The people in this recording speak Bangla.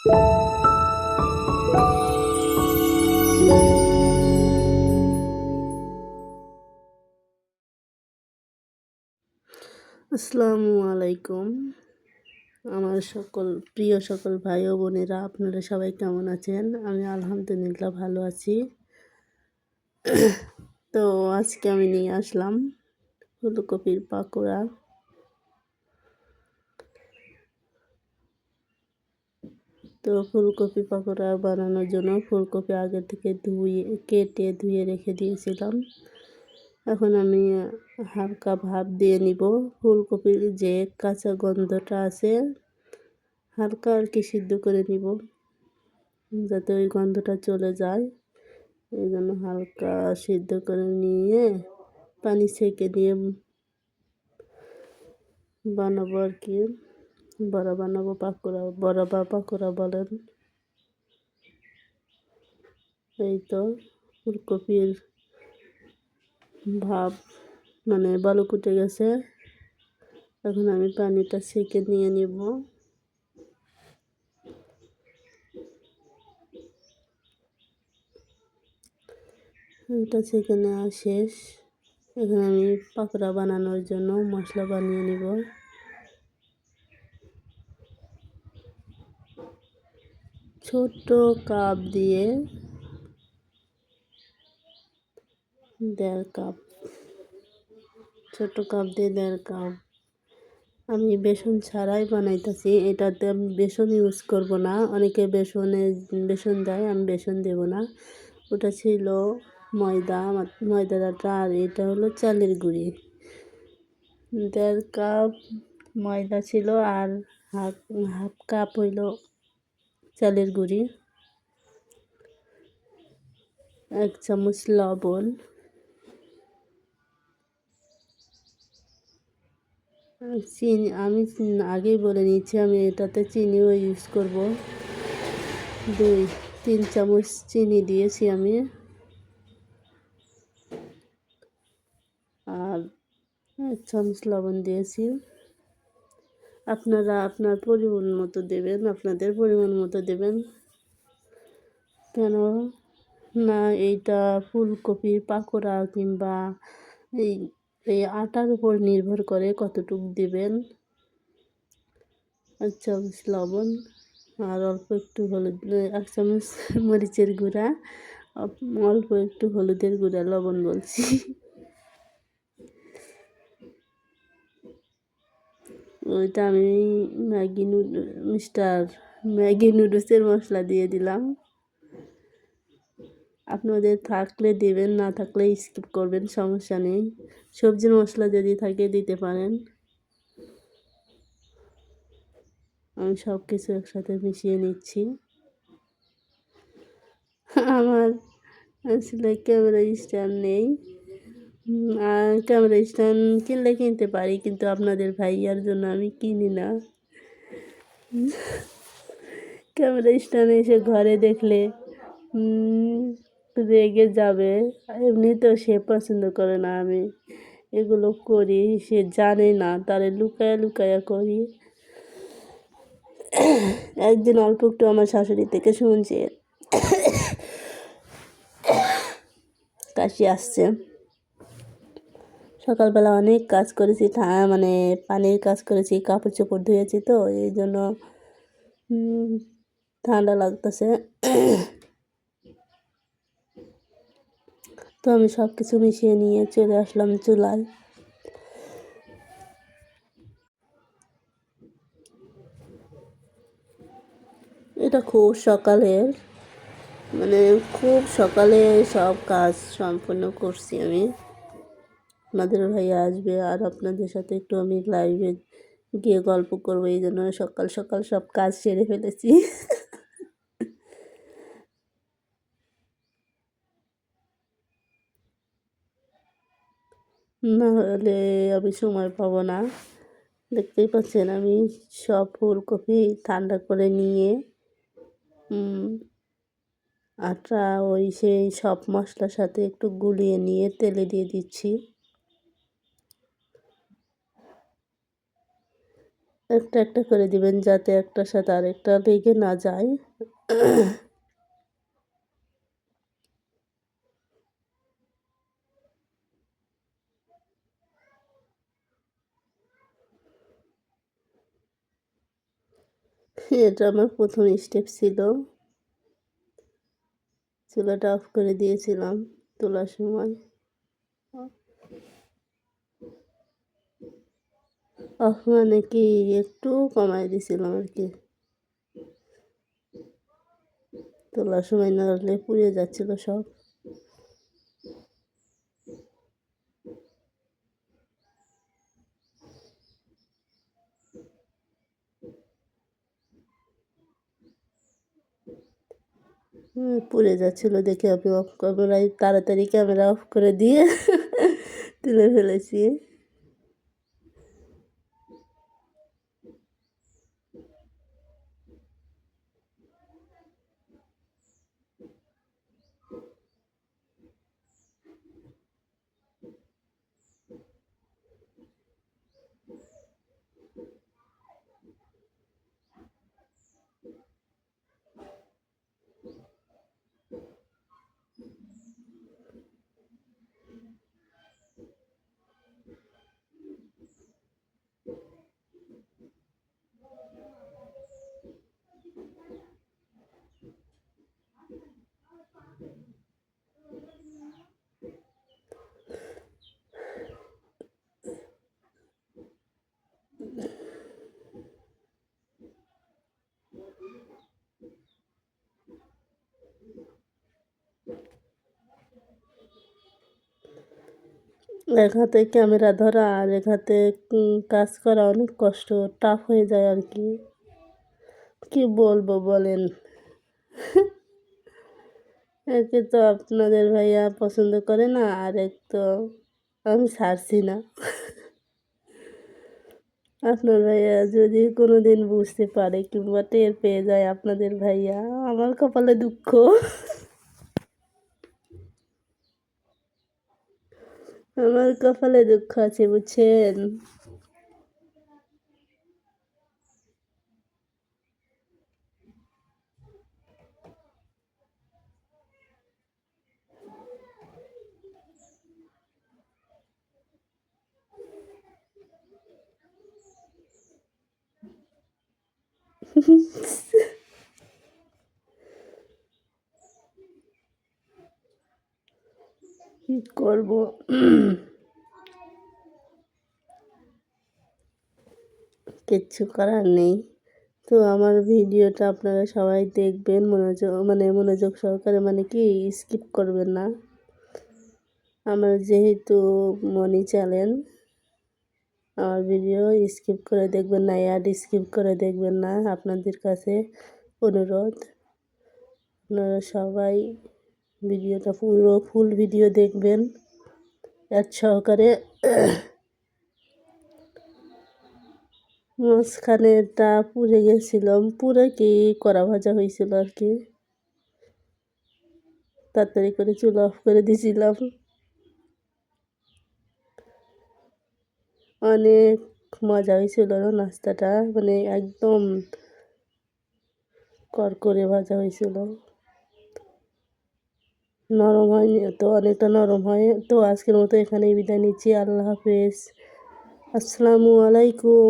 আসসালামু আলাইকুম। আমার সকল, প্রিয় সকল ভাই ও বোনেরা, আপনারা সবাই কেমন আছেন? আমি আলহামদুলিল্লাহ ভালো আছি। তো আজকে আমি নিয়ে আসলাম ফুলকপির পাকোড়া। তো ফুলকপি পাকোড়া বানানোর জন্য ফুলকপি আগে থেকে ধুয়ে, কেটে ধুয়ে রেখে দিয়েছিলাম। এখন আমি হালকা ভাপ দিয়ে নিব। ফুলকপির যে কাঁচা গন্ধটা আছে, হালকা আর কি সিদ্ধ করে নিব, যাতে ওই গন্ধটা চলে যায়। এই জন্য হালকা সিদ্ধ করে নিয়ে পানি ছেঁকে দিয়ে বানাবো আর কি। বড়া বানাবো পাকোড়া বড়া বা পাকোড়া বলেন। এই তো ফুলকপির ভাব মানে বালু কুটে গেছে। এখন আমি পানিটা সেকে নিয়ে নিব। এটা সেকে নেওয়া শেষ। এখানে আমি পাকোড়া বানানোর জন্য মশলা বানিয়ে নিব। ছোট্ট কাপ দিয়ে দেড় কাপ ছোট কাপ দিয়ে দেড় কাপ। আমি বেসন ছাড়াই বানাইতেছি, এটাতে আমি বেসন ইউজ করব না। অনেকে বেসনে, বেসন দেয়, আমি বেসন দেব না। ওটা ছিল ময়দা ময়দা ময়দাটা আর এটা হলো চালের গুঁড়ি। দেড় কাপ ময়দা ছিল, আর হাফ হাফ কাপ হইল চালের গুঁড়ি, এক চামচ লবণ চিনি, আমি আগেই বলে নিচ্ছি আমি এটাতে চিনিও ইউজ করব। দুই, তিন চামচ চিনি দিয়েছি আমি। আর এক চামচ লবণ দিয়েছি। আপনারা আপনার পরিমাণ মতো দেবেন, আপনাদের পরিমাণ মতো দেবেন। কেন? না, এইটা ফুলকপি পাকোড়া কিংবা এই এই আটার উপর নির্ভর করে কতটুক দেবেন। এক চামচ লবণ আর অল্প একটু হলুদ, এক চামচ মরিচের গুঁড়া। অল্প একটু হলুদের গুঁড়া লবণ বলছি। ওইটা আমি ম্যাগি নুড, মিস্টার ম্যাগি নুডলসের মশলা দিয়ে দিলাম। আপনাদের থাকলে দেবেন, না থাকলে স্কিপ করবেন, সমস্যা নেই। সবজির মশলা যদি থাকে দিতে পারেন। আমি সব কিছু একসাথে মিশিয়ে নিচ্ছি। আমার আসলে ক্যামেরা স্ট্যান্ড নেই। ক্যামেরা স্ট্যান্ড কিনলে কিনতে পারি, কিন্তু আপনাদের ভাইয়ার জন্য আমি কিনি না। ক্যামেরা স্ট্যান্ড এসে ঘরে দেখলে রেগে যাবে। এমনিতেও সে পছন্দ করে না আমি। এগুলো করি, সে জানে না, তারে লুকায়া লুকায়া করি। একদিন অল্প একটু আমার শাশুড়ি থেকে শুনছে। কাশি আসছে। সকালবেলা অনেক কাজ করেছি মানে পানির কাজ করেছি, কাপড় চোপড় ধুয়েছি তো, এই জন্য ঠান্ডা লাগতেছে। তো আমি সব কিছু মিশিয়ে নিয়ে চলে আসলাম চুলায়। এটা খুব সকালের মানে খুব সকালে সব কাজ সম্পূর্ণ করছি আমি। আপনাদের ভাইয়া আসবে আর আপনাদের সাথে একটু আমি লাইভে গিয়ে গল্প করব, এই জন্য সকাল সকাল সব কাজ সেরে ফেলেছি। না হলে আমি সময় পাবো না। দেখতেই পাচ্ছেন আমি সব ফুলকপি ঠান্ডা করে নিয়ে আটা, ওই সেই সব মশলার সাথে একটু গুলিয়ে নিয়ে তেলে দিয়ে দিচ্ছি। একটা একটা করে দিবেন যাতে একটার সাথে আরেকটা লেগে না যায়। এটা আমার প্রথম স্টেপ ছিল। চুলাটা অফ করে দিয়েছিলাম তোলার সময়। অফ মানে কি একটু কমাই দিয়েছিলাম আর কি। তোলার সময় না নাড়লে পুড়ে যাচ্ছিল সব। পুড়ে যাচ্ছিল দেখে আমি অফ ক্যামেরায় তাড়াতাড়ি ক্যামেরা অফ করে দিয়ে তুলে ফেলেছি। এক হাতে ক্যামেরা ধরা আর এক হাতে কাজ করা অনেক কষ্ট টাফ হয়ে যায় আর কি। কি বলব বলেন? একে তো আপনাদের ভাইয়া পছন্দ করে না, আর এক তো আমি ছাড়ছি না। আপনার ভাইয়া যদি কোনো দিন বুঝতে পারে কিংবা টের পেয়ে যায় আপনাদের ভাইয়া, আমার কপালে দুঃখ। আমার কপালে দুঃখ আছে বুঝছেন? কি করব? কিচ্ছু করার নেই। তো আমার ভিডিওটা আপনারা সবাই দেখবেন, মনোযোগ মানে মনোযোগ সহকারে মানে কি স্কিপ করবেন না। আমার যেহেতু মনি চ্যানেল, আমার ভিডিও স্কিপ করে দেখবেন না অ্যাড স্কিপ করে দেখবেন না। আপনাদের কাছে অনুরোধ, আপনারা সবাই ভিডিওটা পুরো ফুল ভিডিও দেখবেন। এক সহকারে মাঝখানে মাঝখানেটা পুড়ে গেছিলাম পুরে কি করা ভাজা হয়েছিল আর কি। তাড়াতাড়ি করে চুল অফ করে দিয়েছিলাম অনেক মজা হয়েছিল নাস্তাটা মানে একদম করকরে ভাজা হয়েছিল। নরম হয়নি, তো অনেকটা নরম হয়। তো আজকের মতো এখানেই বিদায় নিচ্ছি। আল্লাহ হাফেজ। আসসালামু আলাইকুম।